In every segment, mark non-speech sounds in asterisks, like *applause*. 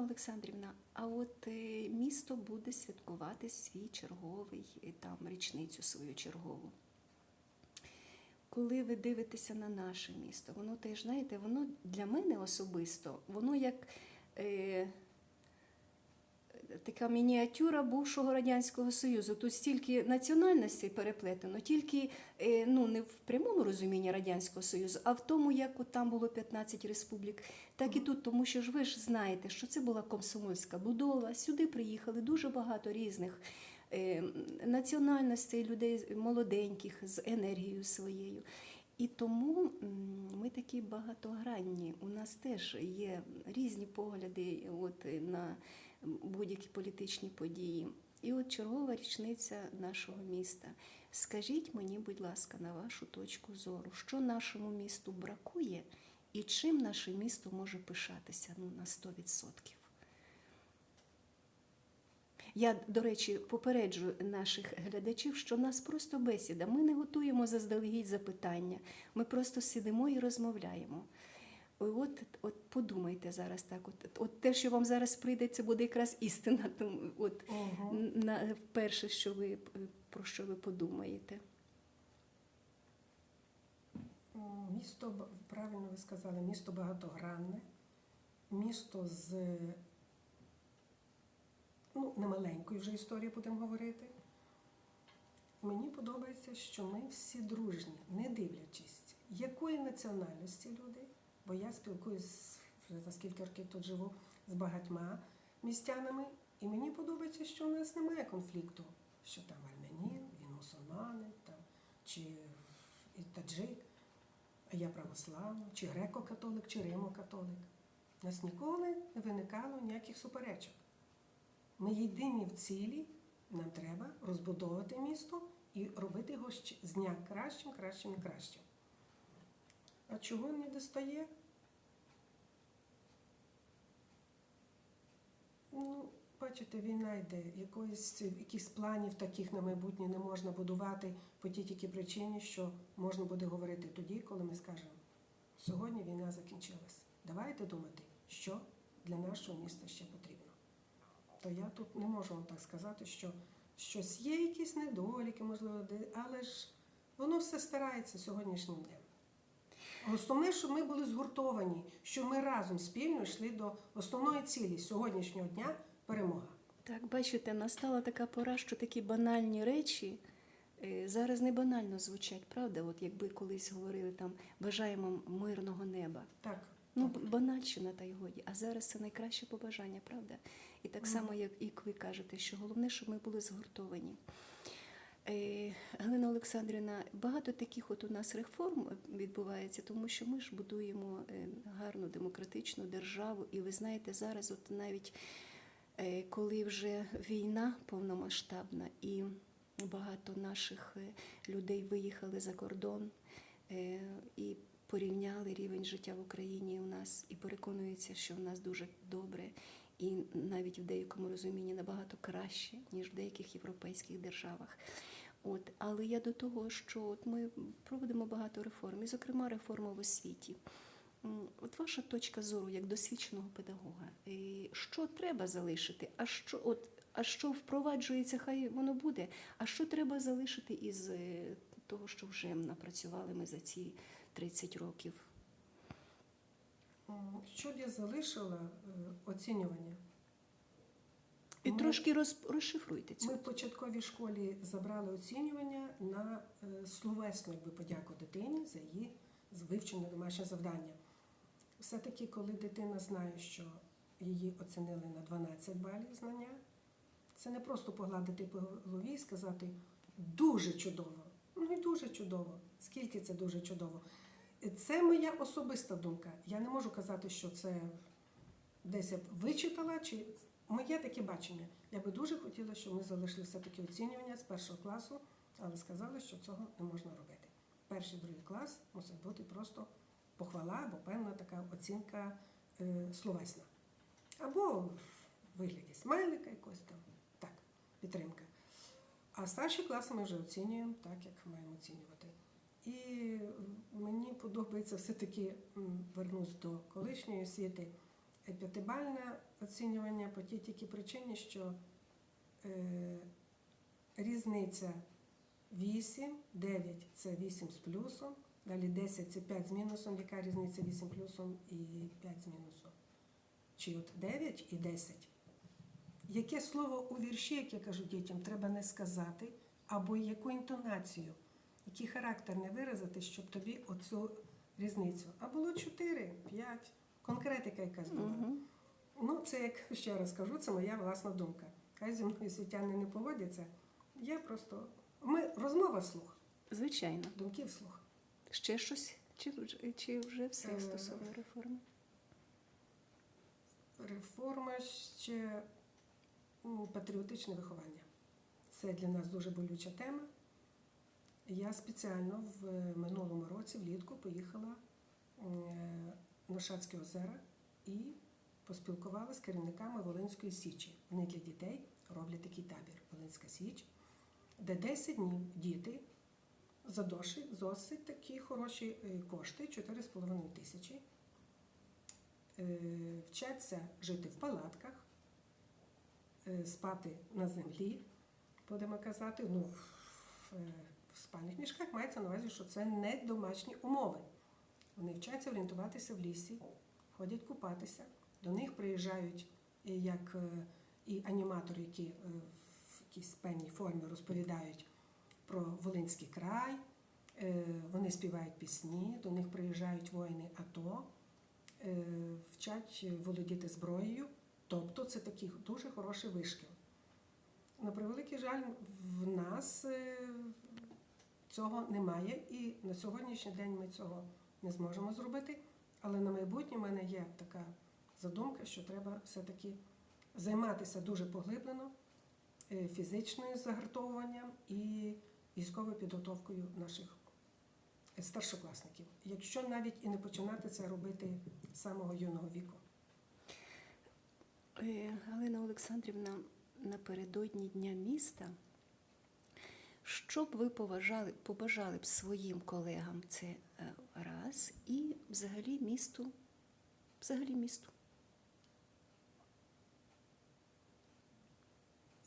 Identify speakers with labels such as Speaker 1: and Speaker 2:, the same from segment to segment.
Speaker 1: Галина Олександрівна, а от е, місто буде святкувати свій черговий е, там річницю свою чергову. Коли ви дивитеся на наше місто, воно теж, знаєте, воно для мене особисто, воно як е, така мініатюра бувшого Радянського Союзу. Тут стільки національностей переплетено, тільки е, ну, не в прямому розумінні Радянського Союзу, а в тому, як от там було 15 республік, так і тут, тому що ж ви ж знаєте, що це була комсомольська будова. Сюди приїхали дуже багато різних е, національностей, людей молоденьких з енергією своєю. І тому ми такі багатогранні. У нас теж є різні погляди от, на будь-які політичні події. І от чергова річниця нашого міста. Скажіть мені, будь ласка, на вашу точку зору, що нашому місту бракує і чим наше місто може пишатися ну, на 100%? Я, до речі, попереджу наших глядачів, що в нас просто бесіда. Ми не готуємо заздалегідь запитання. Ми просто сидимо і розмовляємо. От, от подумайте зараз так. От, от те, що вам зараз прийде, це буде якраз істина. *laughs* От
Speaker 2: Мгм.
Speaker 1: на перше, що ви про що ви подумаєте.
Speaker 2: Місто, правильно ви сказали, місто багатогранне, місто з ну, немаленькою вже історією будемо говорити. Мені подобається, що ми всі дружні, не дивлячись, якої національності люди, бо я спілкуюсь за скільки років тут живу з багатьма містянами, і мені подобається, що у нас немає конфлікту, що там армянин, він мусульманин, там, чи таджик, а я православна, чи греко-католик, чи римо-католик. У нас ніколи не виникало ніяких суперечок. Ми єдині в цілі, нам треба розбудовувати місто і робити його з дня кращим, кращим і кращим. А чого не достає? Ну, бачите, війна йде. Якоїсь, якихось планів таких на майбутнє не можна будувати по тій тільки причині, що можна буде говорити тоді, коли ми скажемо, сьогодні війна закінчилась. Давайте думати, що для нашого міста ще потрібно. То я тут не можу вам так сказати, що щось є якісь недоліки, можливо, але ж воно все старається сьогоднішнім днем. Основне, щоб ми були згуртовані, що ми разом спільно йшли до основної цілі сьогоднішнього дня перемога.
Speaker 1: Так, бачите, настала така пора, що такі банальні речі е, зараз не банально звучать, правда? От якби колись говорили там бажаємо мирного неба.
Speaker 2: Так,
Speaker 1: Ну, банальщина та й годі. А зараз це найкраще побажання, правда? І так само, як і ви кажете, що головне, щоб ми були згуртовані. Е, Галина Олександрівна, багато таких от у нас реформ відбувається, тому що ми ж будуємо е, гарну демократичну державу. І ви знаєте, зараз, от навіть е, коли вже війна повномасштабна і багато наших людей виїхали за кордон і порівняли рівень життя в Україні у нас і переконуються, що в нас дуже добре, і навіть в деякому розумінні набагато краще, ніж в деяких європейських державах. От, але я до того, що от ми проводимо багато реформ, і, зокрема, реформа в освіті. От ваша точка зору як досвідченого педагога, е, що треба залишити, а що, от, а що впроваджується, хай воно буде, а що треба залишити із е, того, що вже напрацювали ми за ці 30 років?
Speaker 2: Що б я залишила е, оцінювання?
Speaker 1: І
Speaker 2: Ми-
Speaker 1: трошки роз, розшифруйте цю.
Speaker 2: Ми в початковій школі забрали оцінювання на е, словесну якби, подяку дитині за її вивчене домашнє завдання. Все-таки, коли дитина знає, що її оцінили на 12 балів знання, це не просто погладити по голові і сказати дуже чудово. Ну і дуже чудово. Скільки це дуже чудово. Це моя особиста думка. Я не можу казати, що це десь я вичитала, чи моє таке бачення. Я би дуже хотіла, щоб ми залишили все-таки оцінювання з першого класу, але сказали, що цього не можна робити. Перший другий клас мусить бути просто похвала або певна така оцінка е, словесна. Або в вигляді смайлика якось там. Так, підтримка. А старші класи ми вже оцінюємо так, як маємо оцінювати. І мені подобається все-таки вернусь до колишньої освіти, П'ятибальне оцінювання по тій тільки причині, що е, різниця 8, 9 це 8 з плюсом, далі 10 це 5 з мінусом. Яка різниця 8 плюсом і 5 з мінусом? Чи от 9 і 10? Яке слово у вірші, як я кажу дітям, треба не сказати, або яку інтонацію, який характер не виразити, щоб тобі оцю різницю. А було 4, 5, конкретика якась була. Ну, це як ще раз кажу, це моя власна думка. Хай зі мною світяни не поводяться. Я просто. Ми розмова вслух,
Speaker 1: Звичайно.
Speaker 2: думки вслух.
Speaker 1: Ще щось? Чи, чи вже все
Speaker 2: Е,
Speaker 1: стосовно реформи?
Speaker 2: Реформа ще патріотичне виховання. Це для нас дуже болюча тема. Я спеціально в минулому році влітку поїхала е, на Шацькі озера і поспілкувалася з керівниками Волинської Січі. Вони для дітей роблять такий табір Волинська Січ, де 10 днів діти за досить, досить такі хороші е, кошти 4,5 тисячі. Е, Вчаться жити в палатках, е, спати на землі, будемо казати, ну, в спальних мішках мається на увазі, що це не домашні умови. Вони вчаться орієнтуватися в лісі, ходять купатися. До них приїжджають е, як е, і аніматори, які е, в якійсь певній формі розповідають про Волинський край. Вони співають пісні, до них приїжджають воїни АТО, вчать володіти зброєю. Тобто це такий дуже хороший вишкіл. На превеликий жаль, в нас цього немає, і на сьогоднішній день ми цього не зможемо зробити. Але на майбутнє в мене є така задумка, що треба все-таки займатися дуже поглиблено е, фізичним загартовуванням і військовою підготовкою наших старшокласників. Якщо навіть і не починати це робити з самого юного віку.
Speaker 1: Е, Галина Олександрівна, напередодні Дня міста, що б ви поважали, побажали б своїм колегам це е, раз, і взагалі місту, взагалі місту.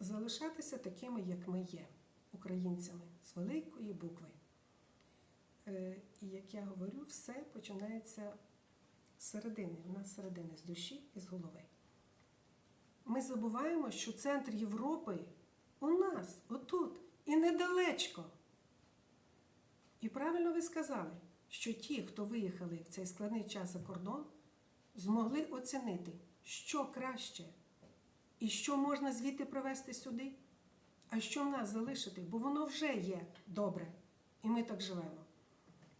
Speaker 2: Залишатися такими, як ми є, українцями з великої букви. Е, І як я говорю, все починається з середини, в нас середини, з душі і з голови. Ми забуваємо, що центр Європи у нас, отут, і недалечко. І правильно ви сказали, що ті, хто виїхали в цей складний час за кордон, змогли оцінити, що краще і що можна звідти привезти сюди, а що в нас залишити, бо воно вже є добре, і ми так живемо.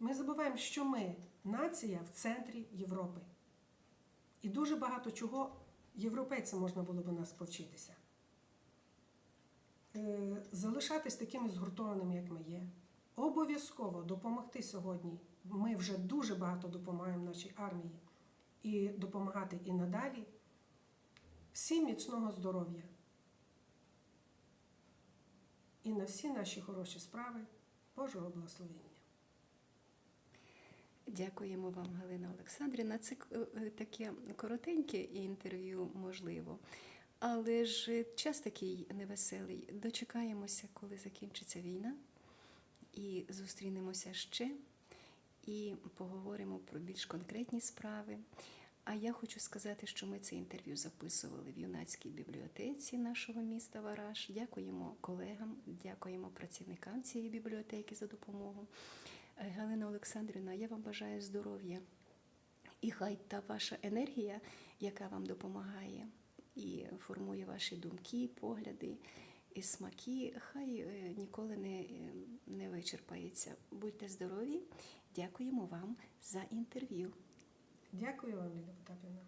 Speaker 2: Ми забуваємо, що ми нація в центрі Європи. І дуже багато чого європейцям можна було б у нас повчитися. Е, Залишатись такими згуртованими, як ми є. Обов'язково допомогти сьогодні. Ми вже дуже багато допомагаємо нашій армії і допомагати і надалі. Всім міцного здоров'я. І на всі наші хороші справи Божого благословення.
Speaker 1: Дякуємо вам, Галина Олександрівна. Це е, е, таке коротеньке інтерв'ю, можливо. Але ж час такий невеселий. Дочекаємося, коли закінчиться війна, і зустрінемося ще і поговоримо про більш конкретні справи. А я хочу сказати, що ми це інтерв'ю записували в юнацькій бібліотеці нашого міста Вараш. Дякуємо колегам, дякуємо працівникам цієї бібліотеки за допомогу. Е, Галина Олександрівна, я вам бажаю здоров'я. І хай та ваша енергія, яка вам допомагає і формує ваші думки, погляди і смаки, хай е, ніколи не, е, не вичерпається. Будьте здорові! Дякуємо вам за інтерв'ю.
Speaker 2: Дякую вам, Ліда Потапівна.